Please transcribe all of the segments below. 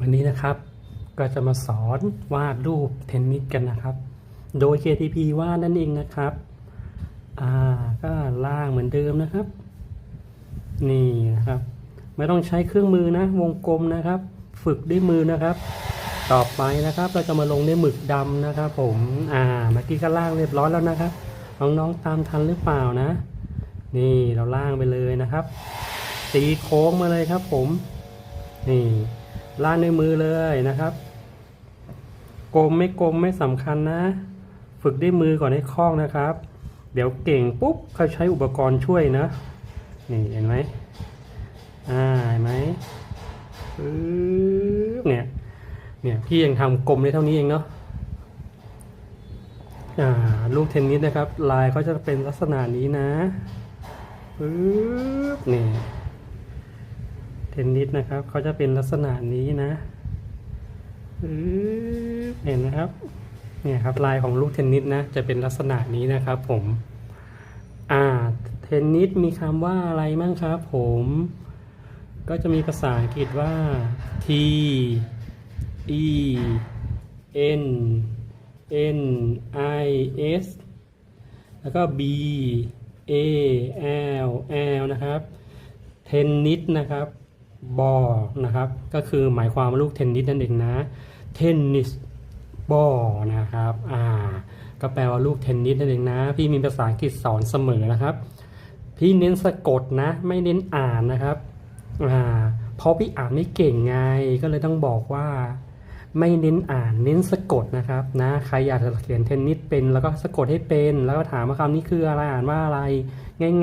วันนี้นะครับก็จะมาสอนวาดรูปเทนนิสกันนะครับ โดย KTP วาดนั่นเองนะครับ อ่าก็ล่างเหมือนเดิมนะครับ นี่นะครับ ไม่ต้องใช้เครื่องมือนะ วงกลมนะครับ ฝึกด้วยมือนะครับ ต่อไปนะครับเราจะมาลงด้วยหมึกดำนะครับ ผม อ่า เมื่อกี้ก็ล่างเรียบร้อยแล้วนะครับ น้องๆตามทันหรือเปล่านะ นี่เราล่างไปเลยนะครับตีโค้งมาเลยครับผม นี่ ล่างด้วยมือเลยนะครับกลมไม่กลมไม่สำคัญนะ ฝึกด้วยมือก่อนให้คล่องนะครับ เดี๋ยวเก่งปุ๊บเขาใช้อุปกรณ์ช่วยนะ นี่เห็นไหมอ่าเห็นไหมปึ๊บเนี่ยเนี่ยพี่ยังทำกลมได้เท่านี้เองเนาะอ่าลูกเทนนิสนะครับ ลายเขาจะเป็นลักษณะนี้นะปึ๊บนี่ นนิสนะครับ เขาจะเป็นลักษณะนี้นะเห็นนะครับ เนี่ยครับลายของลูกเทนนิสนะ จะเป็นลักษณะนี้นะครับผม อ่า เทนนิสมีคำว่าอะไรมั่งครับผม ก็จะมีภาษาอังกฤษว่า T E N N I S แล้วก็ B A L L นะครับ เทนนิสนะครับ บอลนะครับ ก็คือหมายความว่าลูกเทนนิสนั่นเองนะเทนนิสบอลนะครับอ่าก็แปลว่าลูกเทนนิสนั่นเองนะ พี่มีภาษาอังกฤษสอนเสมอนะครับ พี่เน้นสะกดนะ ไม่เน้นอ่านนะครับอ่าเพราะพี่อ่านไม่เก่งไงก็เลยต้องบอกว่าไม่เน้นอ่านเน้นสะกดนะครับนะใครอยากจะเขียนเทนนิสเป็น แล้วก็สะกดให้เป็น แล้วก็ถามว่าคำนี้คืออะไรอ่านว่าอะไร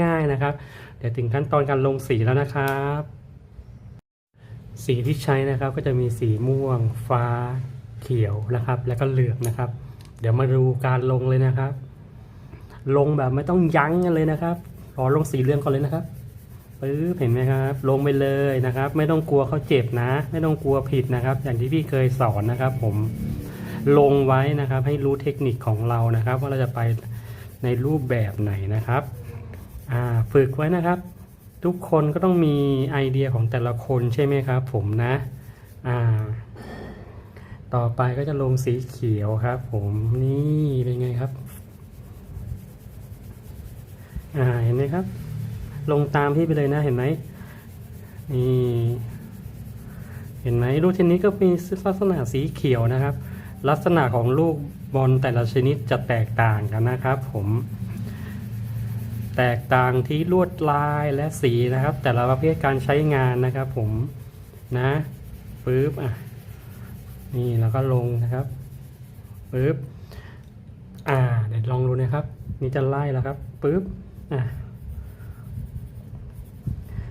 ง่าย ๆนะครับ เดี๋ยวถึงขั้นตอนการลงสีแล้วนะครับ สีที่ใช้นะครับก็จะมีสีม่วง ฟ้า เขียวนะครับ แล้วก็เหลืองนะครับ เดี๋ยวมาดูการลงเลยนะครับ ลงแบบไม่ต้องยั้งกันเลยนะครับรอลงสีเหลืองก่อนเลยนะครับปึ๊บเห็นไหมครับ ลงไปเลยนะครับ ไม่ต้องกลัวเขาเจ็บนะ ไม่ต้องกลัวผิดนะครับ อย่างที่พี่เคยสอนนะครับ ผมลงไว้นะครับ ให้รู้เทคนิคของเรานะครับ ว่าเราจะไปในรูปแบบไหนนะครับ อ่าฝึกไว้นะครับ ทุกคนก็ต้องมีไอเดียของแต่ละคนใช่ไหมครับ ผมนะ อ่า ต่อไปก็จะลงสีเขียวครับ ผมนี่เป็นไงครับ อ่าเห็นไหมครับ ลงตามพี่ไปเลยนะเห็นไหมนี่เห็นไหมลูกเทนนิสก็มีลักษณะสีเขียวนะครับ ลักษณะของลูกบอลแต่ละชนิดจะแตกต่างกันนะครับ ผม แตกต่างที่ลวดลายและสีนะครับ แต่ละประเภทการใช้งานนะครับผมนะปึ๊บอะนี่แล้วก็ลงนะครับปึ๊บอ่าเดี๋ยวลองดูนะครับ นี่จะไล่แล้วครับปึ๊บอะ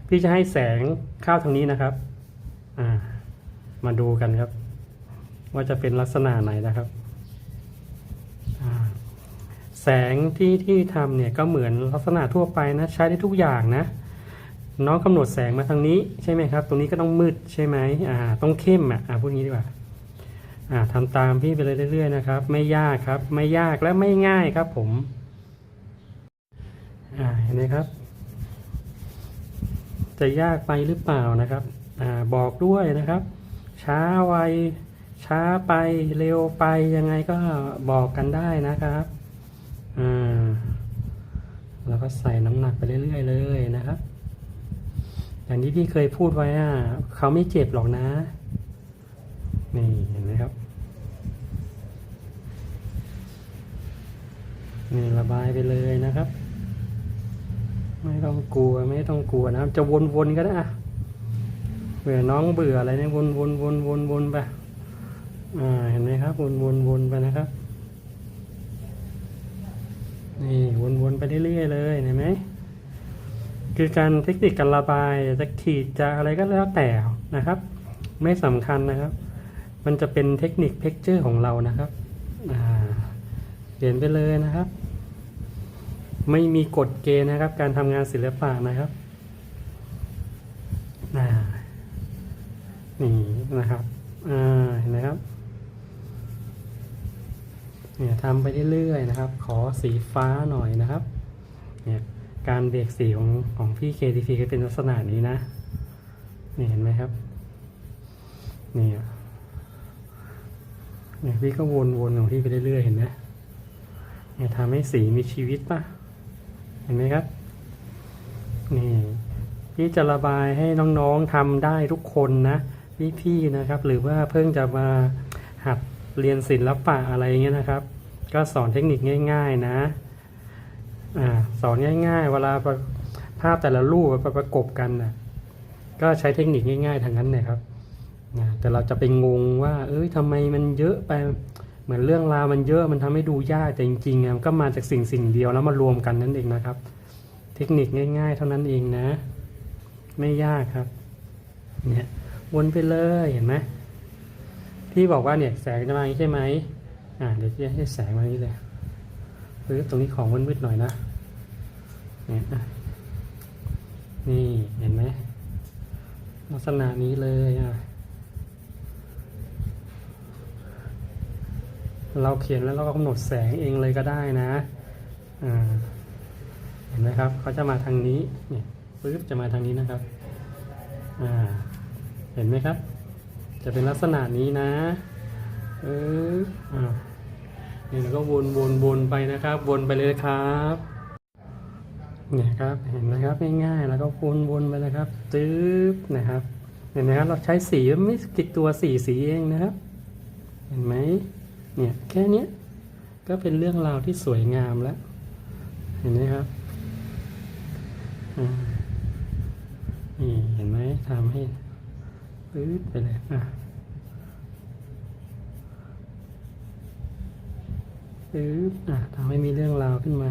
พี่จะให้แสงเข้าทางนี้นะครับอ่ามาดูกันครับ ว่าจะเป็นลักษณะไหนนะครับ แสงที่ที่ทำเนี่ยก็เหมือนลักษณะทั่วไปนะใช้ได้ทุกอย่างนะน้องกำหนดแสงมาทางนี้ใช่ไหมครับ ตรงนี้ก็ต้องมืดใช่ไหมอ่าต้องเข้มอะอ่าพูดงี้ดีกว่าอ่าทำตามพี่ไปเลยเรื่อยๆนะครับ ไม่ยากครับ ไม่ยากและไม่ง่ายครับผมอ่าเห็นไหมครับ จะยากไปหรือเปล่านะครับอ่าบอกด้วยนะครับ ช้าไวช้าไปเร็วไปยังไงก็บอกกันได้นะครับ อ่าแล้วก็ใส่น้ำหนักไปเรื่อยๆเลยนะครับอย่างที่พี่เคยพูดไว้อะเขาไม่เจ็บหรอกนะ นี่เห็นไหมครับ นี่ระบายไปเลยนะครับ ไม่ต้องกลัวไม่ต้องกลัวนะครับ จะวนๆก็ได้อะเบื่อน้องเบื่ออะไรเนี่ยวนๆวนๆวนๆไปอ่าเห็นไหมครับ วนๆวนๆไปนะครับ นี่วนๆไปเรื่อยๆเลยเห็นไหมคือการเทคนิคการระบายจะขีดจะอะไรก็แล้วแต่นะครับ ไม่สำคัญนะครับ มันจะเป็นเทคนิคเพกเจอร์ของเรานะครับเขียนไปเลยนะครับ ไม่มีกฎเกณฑ์นะครับ การทำงานศิลปะนะครับนี่นะครับอ่าเห็นไหมครับ เนี่ยทำไปเรื่อยๆนะครับ ขอสีฟ้าหน่อยนะครับ เนี่ยการเบรกสีของของพี่ KTP ก็เป็นลักษณะนี้นะนี่เห็นไหมครับนี่เนี่ยพี่ก็วนๆของพี่ไปเรื่อยๆเห็นไหมเนี่ยทำให้สีมีชีวิตป่ะ เห็นไหมครับ นี่พี่จะระบายให้น้องๆทำได้ทุกคนนะพี่ๆนะครับ หรือว่าเพิ่งจะมาหัด เรียนศิลปะอะไรเงี้ยนะครับ ก็สอนเทคนิคง่าย ๆนะอ่าสอนง่าย ๆ เวลาภาพแต่ละรูปมาประกบกันนะก็ใช้เทคนิคง่ายๆทางนั้นเลยครับนะแต่เราจะไปงงว่า เอ้ยทำไมมันเยอะไปเหมือนเรื่องราวมันเยอะมันทำให้ดูยากแต่จริงๆมันก็มาจากสิ่งสิ่งเดียวแล้วมารวมกันนั่นเองนะครับ เทคนิคง่าย ๆ เท่านั้นเองนะ ไม่ยากครับ เนี่ยวนไปเลยเห็นไหม ที่บอกว่าเนี่ยแสงจะมาอย่างนี้ใช่ไหมอ่าเดี๋ยวจะให้แสงมาอย่างนี้เลยปึ๊บตรงนี้ของมืดๆหน่อยนะเนี่ยอะนี่เห็นไหมลักษณะนี้เลยอะเราเขียนแล้วเราก็กำหนดแสงเองเลยก็ได้นะอ่าเห็นไหมครับเขาจะมาทางนี้เนี่ยปึ๊บจะมาทางนี้นะครับอ่าเห็นไหมครับ จะเป็นลักษณะนี้นะ เอออ่านี่แล้วก็วนวนวนไปนะครับ วนไปเลยครับ เนี่ยครับเห็นไหมครับง่ายๆแล้วก็วนวนไปเลยครับตึ๊บนะครับ เห็นไหมครับเราใช้สีไม่กี่ตัวสีสีเองนะครับ เห็นไหมเนี่ยแค่เนี้ยก็เป็นเรื่องราวที่สวยงามแล้ว เห็นไหมครับอ่านี่เห็นไหมทำให้ ปึ๊บไปเลยอะปึ๊บอะทำให้มีเรื่องราวขึ้นมา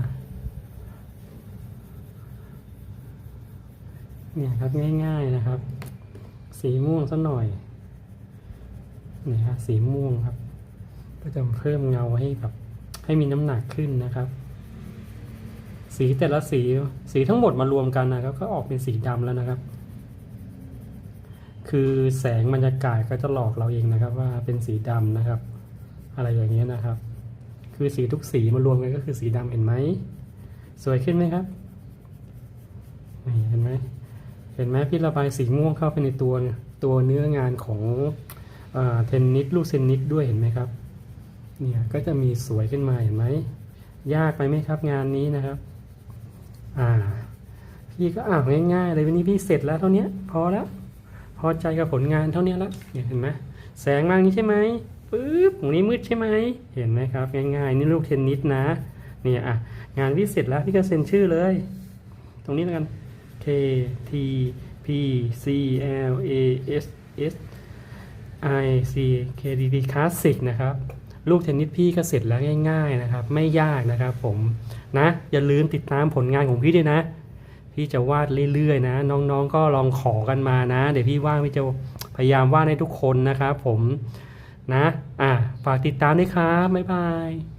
เนี่ยครับง่ายๆนะครับ สีม่วงสักหน่อยนี่ครับสีม่วงครับ ก็จะเพิ่มเงาให้แบบให้มีน้ำหนักขึ้นนะครับ สีแต่ละสีสีทั้งหมดมารวมกันนะครับ ก็ออกเป็นสีดำแล้วนะครับ คือแสงบรรยากาศก็จะหลอกเราเองนะครับ ว่าเป็นสีดำนะครับ อะไรอย่างเงี้ยนะครับ คือสีทุกสีมารวมกันก็คือสีดำเห็นไหมสวยขึ้นไหมครับนี่เห็นไหมเห็นไหมพี่ระบายสีม่วงเข้าไปในตัวตัวเนื้องานของอเทนนิสลูกเทนนิสด้วยเห็นไหมครับเนี่ยก็จะมีสวยขึ้นมาเห็นไหมยากไปไหมครับงานนี้นะครับ อ่า พี่ก็อ่านง่ายๆเลยวันนี้พี่เสร็จแล้วเท่านี้พอแล้ว อใจกับผลงานเท่านี้แล้วเห็นไหมแสงมาอย่างนี้ใช่ไหมปึ๊บตรงนี้มืดใช่ไหมเห็นไหมครับง่ายๆนี่ลูกเทนนิสนะเนี่ยอะงานพี่เสร็จแล้วพี่ก็เซ็นชื่อเลย ตรงนี้แล้วกัน K T P C L A S S I C K D P Classic นะครับลูกเทนนิสพี่ก็เสร็จแล้วง่าย ๆนะครับ ไม่ยากนะครับผมนะอย่าลืมติดตามผลงานของพี่ด้วยนะ พี่จะวาดเรื่อยๆนะ น้องๆก็ลองขอกันมานะ เดี๋ยวพี่ว่างพี่จะพยายามวาดให้ทุกคนนะครับผมนะ อะฝากติดตามด้วยครับบ๊ายบาย